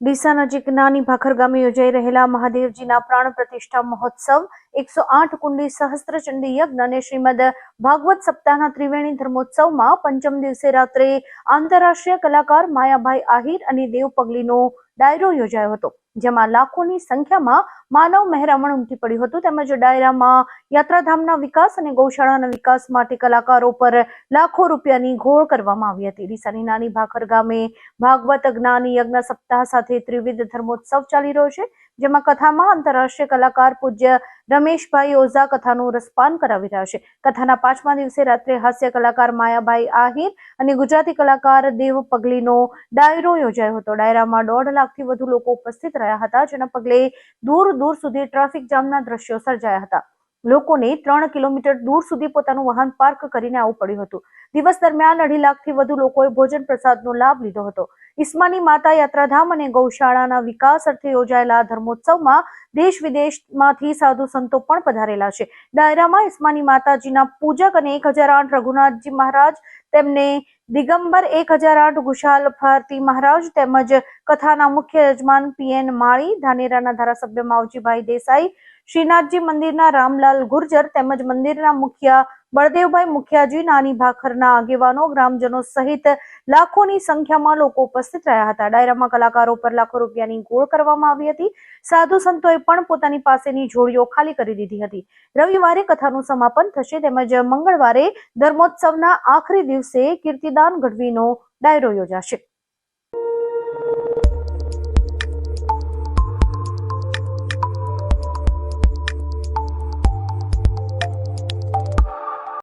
ડીસા નજીક નાની ભાખર યોજાઈ રહેલા મહાદેવજીના પ્રાણ પ્રતિષ્ઠા મહોત્સવ, એકસો આઠ કુંડી સહસ્ત્રચંડી યજ્ઞ અને શ્રીમદ ભાગવત સપ્તાહના ત્રિવેણી ધર્મોત્સવમાં પંચમ દિવસે રાત્રે આંતરરાષ્ટ્રીય કલાકાર માયાભાઈ આહિર અને દેવ પગલીનો ડાયરો યોજાયો હતો. જેમાં લાખોની સંખ્યામાં માનવ મહેરામણ ઉમટી પડ્યું હતું. તેમજ ડાયરામાં યાત્રાધામના વિકાસ અને ગૌશાળાના વિકાસ માટે કલાકારો પર લાખો રૂપિયાની ઘોળ કરવામાં આવી હતી. ડીસાની નાની ભાખર ગામે ભાગવત જ્ઞાન યજ્ઞ સપ્તાહ સાથે ત્રિવિધ ધર્મોત્સવ ચાલી રહ્યો છે, જેમાં કથામાં આંતરરાષ્ટ્રીય કલાકાર પૂજ્ય રમેશભાઈ ઓઝા કથાનું રસપાન કરાવી રહ્યા છે. કથાના પાંચમા દિવસે રાત્રે હાસ્ય કલાકાર માયાભાઈ આહિર અને ગુજરાતી કલાકાર દેવ પગલીનો ડાયરો યોજાયો હતો. ડાયરામાં દોઢ લાખથી વધુ લોકો ઉપસ્થિત રહ્યા હતા, જેના પગલે દૂર દૂર સુધી ટ્રાફિક જામના દ્રશ્યો સર્જાયા હતા. લોકોને ત્રણ કિલોમીટર દૂર સુધી પોતાનું વાહન પાર્ક કરીને આવવું પડ્યું હતું. દિવસ દરમિયાન અઢી લાખથી વધુ લોકોએ ભોજન પ્રસાદનો લાભ લીધો હતો. ઈસ્માની માતા યાત્રાધામ અને ગૌશાળાના વિકાસ અર્થે યોજાયેલા ધર્મોત્સવમાં દેશ વિદેશમાંથી સાધુ સંતો પણ પધારેલા છે. ડાયરામાં ઈસ્માની માતાજીના પૂજક અને એક હજાર આઠ રઘુનાથજી મહારાજ તેમને દિગંબર એક હજાર આઠ ગુશાલ ભારતી મહારાજ તેમજ કથાના મુખ્ય યજમાન પીએન માળી, ધાનેરાના ધારાસભ્ય માવજીભાઈ દેસાઈ, શ્રીનાથજી મંદિરના રામલાલ ગુર્જર તેમજ મંદિરના મુખ્ય બળદેવભાઈ મુખિયાજી, નાની ભાખરના આગેવાનો, ગ્રામજનો સહિત લાખોની સંખ્યામાં લોકો ઉપસ્થિત રહ્યા હતા. ડાયરામાં કલાકારો પર લાખો રૂપિયાની ગોળ કરવામાં આવી હતી. સાધુ સંતોએ પણ પોતાની પાસેની જોડીઓ ખાલી કરી દીધી હતી. રવિવારે કથાનું સમાપન થશે તેમજ મંગળવારે ધર્મોત્સવના આખરી દિવસે કીર્તિદાન ગઢવીનો ડાયરો યોજાશે.